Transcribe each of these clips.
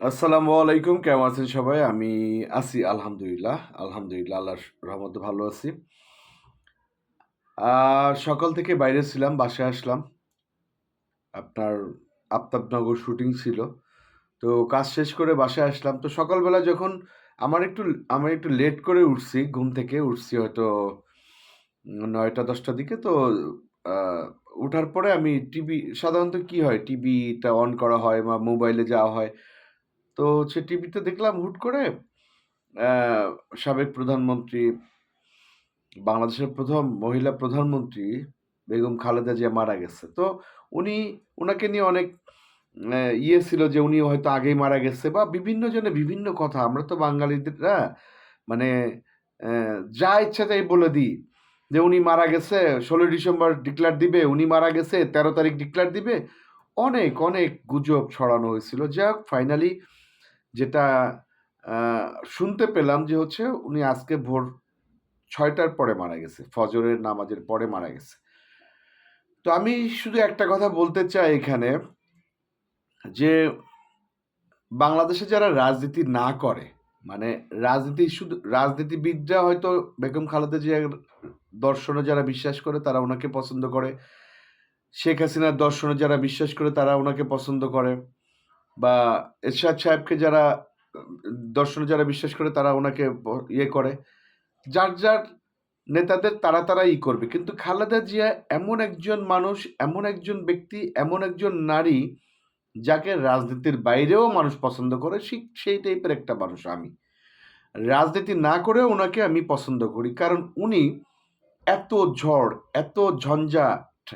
আসসালামু আলাইকুম, কেমন আছেন সবাই? আমি আছি আলহামদুলিল্লাহ। আলহামদুলিল্লাহ, আল্লাহর রহমতে ভালো আছি। সকাল থেকে বাইরে ছিলাম, বাসায় আসলাম। আপনার আফতাবনগর শুটিং ছিল। তো কাজ শেষ করে বাসায় আসলাম। তো সকালবেলা যখন আমার একটু আমার একটু লেট করে উঠছি, ঘুম থেকে উঠছি হয়তো নয়টা, দশটার দিকে। তো উঠার পরে আমি টিভি, সাধারণত কি হয়? টিভিটা অন করা হয় বা মোবাইলে যাওয়া হয়। তো হচ্ছে টিভিতে দেখলাম হুট করে সাবেক প্রধানমন্ত্রী, বাংলাদেশের প্রথম মহিলা প্রধানমন্ত্রী বেগম খালেদা জিয়া মারা গেছে। তো উনি ওনাকে নিয়ে অনেক ইয়ে ছিল যে উনি হয়তো আগেই মারা গেছে বা বিভিন্ন জনে বিভিন্ন কথা। আমরা তো বাঙালিরা মানে যা ইচ্ছা তাই বলে দিই যে উনি মারা গেছে, ষোলোই ডিসেম্বর ডিক্লার দিবে, উনি মারা গেছে, তেরো তারিখ ডিক্লার দিবে। অনেক অনেক গুজব ছড়ানো হয়েছিল। যাই হোক ফাইনালি যেটা শুনতে পেলাম যে হচ্ছে উনি আজকে ভোর ছয়টার পরে মারা গেছে, ফজরের নামাজের পরে মারা গেছে। তো আমি শুধু একটা কথা বলতে চাই এখানে যে বাংলাদেশে যারা রাজনীতি না করে মানে রাজনীতি শুধু, রাজনীতিবিদরা হয়তো বেগম খালেদা জিয়ার দর্শনে যারা বিশ্বাস করে তারা ওনাকে পছন্দ করে, শেখ হাসিনার দর্শনে যারা বিশ্বাস করে তারা ওনাকে পছন্দ করে। বা এরশাদ সাহেবকে যারা, দর্শনে যারা বিশ্বাস করে তারা ওনাকে ইয়ে করে। যার যার নেতাদের তারা তারা ই করবে। কিন্তু খালেদা জিয়া এমন একজন মানুষ, এমন একজন ব্যক্তি, এমন একজন নারী যাকে রাজনীতির বাইরেও মানুষ পছন্দ করে সেই টাইপের একটা মানুষ আমি। রাজনীতি না করেও ওনাকে আমি পছন্দ করি। কারণ উনি এত ঝড়, এত ঝঞ্ঝাট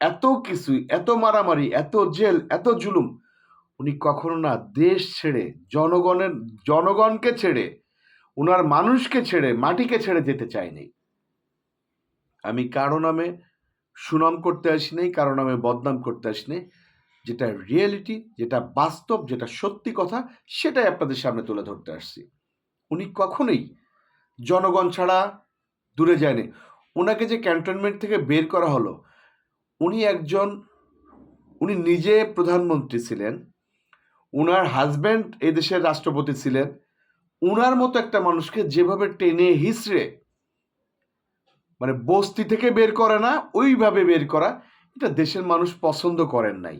এত কিছু এত মারামারি, এত জেল, এত জুলুম উনি কখনো না দেশ ছেড়ে, জনগণের, জনগণকে ছেড়ে ওনার মানুষকে ছেড়ে, মাটিকে ছেড়ে যেতে চায়নি। আমি কারও নামে সুনাম করতে আসি নাই, কারও নামে বদনাম করতে আসি নাই। যেটা রিয়েলিটি যেটা বাস্তব, যেটা সত্যি কথা, সেটাই আপনাদের সামনে তুলে ধরতে আসছি। উনি কখনোই জনগণ ছাড়া দূরে যায়নি। ওনাকে যে ক্যান্টনমেন্ট থেকে বের করা হলো, উনি একজন, উনি নিজে প্রধানমন্ত্রী ছিলেন। উনার হাজব্যান্ড এই দেশের রাষ্ট্রপতি ছিলেন, উনার মতো একটা মানুষকে যেভাবে টেনে হিসড়ে মানে বস্তি থেকে বের করে না, ওইভাবে বের করা, এটা দেশের মানুষ পছন্দ করেন নাই।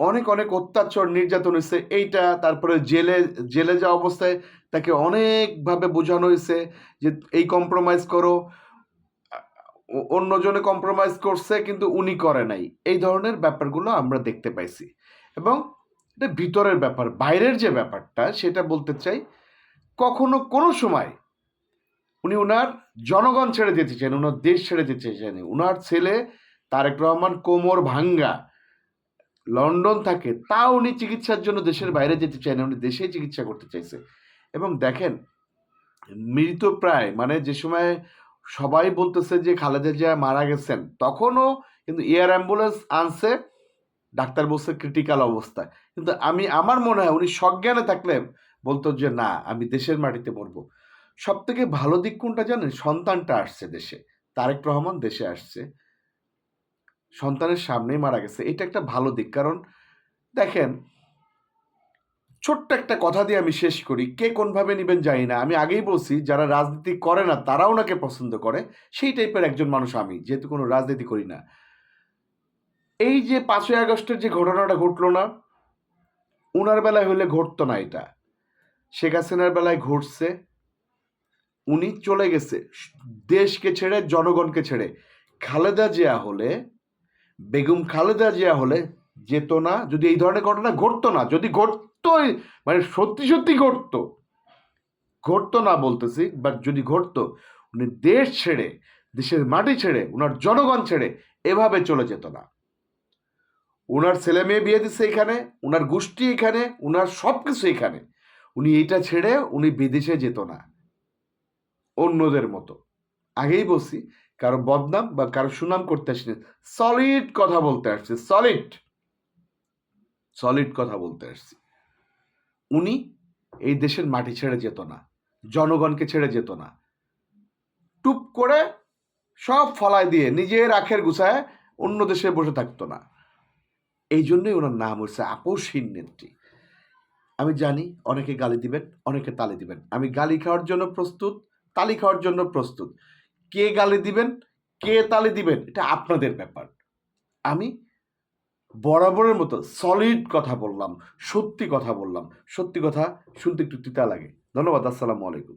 অনেক অনেক অত্যাচার নির্যাতন হয়েছে, এইটা, তারপরে জেলে জেলে যাওয়া অবস্থায় তাকে অনেকভাবে বোঝানো হয়েছে যে এই কম্প্রোমাইজ করো অন্যজনে কম্প্রোমাইজ করছে, কিন্তু উনি করে নাই। এই ধরনের ব্যাপারগুলো আমরা দেখতে পাইছি। এবং এটা ভিতরের ব্যাপার বাইরের যে ব্যাপারটা সেটা বলতে চাই কখনো কোনো সময় উনি ওনার জনগণ ছেড়ে যেতে চান ওনার দেশ ছেড়ে যেতে চান ওনার ছেলে তারেক রহমান কোমর ভাঙ্গা লন্ডন থাকে তা উনি চিকিৎসার জন্য দেশের বাইরে যেতে চান না, উনি দেশেই চিকিৎসা করতে চাইছে। এবং দেখেন মৃত প্রায় মানে যে সময় সবাই বলতেছে যে খালেদা জিয়া মারা গেছেন তখনও কিন্তু এয়ার অ্যাম্বুলেন্স আনছে ডাক্তার বলছে ক্রিটিক্যাল অবস্থা কিন্তু আমি, আমার মনে হয় উনি সজ্ঞানে থাকলে বলতো যে, না, আমি দেশের মাটিতে মরবো সব থেকে ভালো দিক কোনটা জানেন? সন্তানটা আসছে দেশে। তারেক রহমান দেশে আসছে। সন্তানের সামনেই মারা গেছে। এটা একটা ভালো দিক। কারণ দেখেন, ছোট্ট একটা কথা দিয়ে আমি শেষ করি। কে কোনভাবে নেবেন জানি না। আমি আগেই বলছি, যারা রাজনীতি করে না, তারাও ওনাকে পছন্দ করে। সেই টাইপের একজন মানুষ আমি, যেহেতু কোনো রাজনীতি করি না। এই যে পাঁচই আগস্টের যে ঘটনাটা ঘটলো না ওনার বেলায় হলে ঘটতো না এটা। শেখ হাসিনার বেলায় ঘটছে। উনি চলে গেছে দেশকে ছেড়ে, জনগণকে ছেড়ে। খালেদা জিয়া হলে, বেগম খালেদা জিয়া হলে যেত না, যদি এই ধরনের ঘটনা ঘটতো না, যদি ঘটতোই মানে সত্যি সত্যি ঘটতো ঘটতো না বলতেছি বাট যদি ঘটতো, উনি দেশ ছেড়ে, দেশের মাটি ছেড়ে ওনার জনগণ ছেড়ে, এভাবে চলে যেত না। ওনার ছেলে মেয়ে বিয়ে দিচ্ছে এখানে ওনার গোষ্ঠী এখানে ওনার সব কিছু এখানে। উনি এইটা ছেড়ে উনি বিদেশে যেত না। অন্যদের মতো। আগেই বলছি, কারও বদনাম বা কারও সুনাম করতে আসছে সলিড কথা বলতে আসছে, সলিড। সলিড কথা বলতে আসছি। উনি এই দেশের মাটি ছেড়ে যেত না, জনগণকে ছেড়ে যেত না। টুপ করে সব ফলায় দিয়ে নিজের আখের গুছায় অন্য দেশে বসে থাকতো না। এই জন্যই ওনার নাম হচ্ছে আপসহীন নেত্রী। আমি জানি অনেকে গালি দিবেন, অনেকে তালি দিবেন। আমি গালি খাওয়ার জন্য প্রস্তুত, তালি খাওয়ার জন্য প্রস্তুত। কে গালি দিবেন, কে তালি দিবেন, এটা আপনাদের ব্যাপার। আমি বরাবরের মতো সলিড কথা বললাম, সত্যি কথা বললাম। সত্যি কথা শুনতে একটু তিতা লাগে। ধন্যবাদ, আসসালামু আলাইকুম।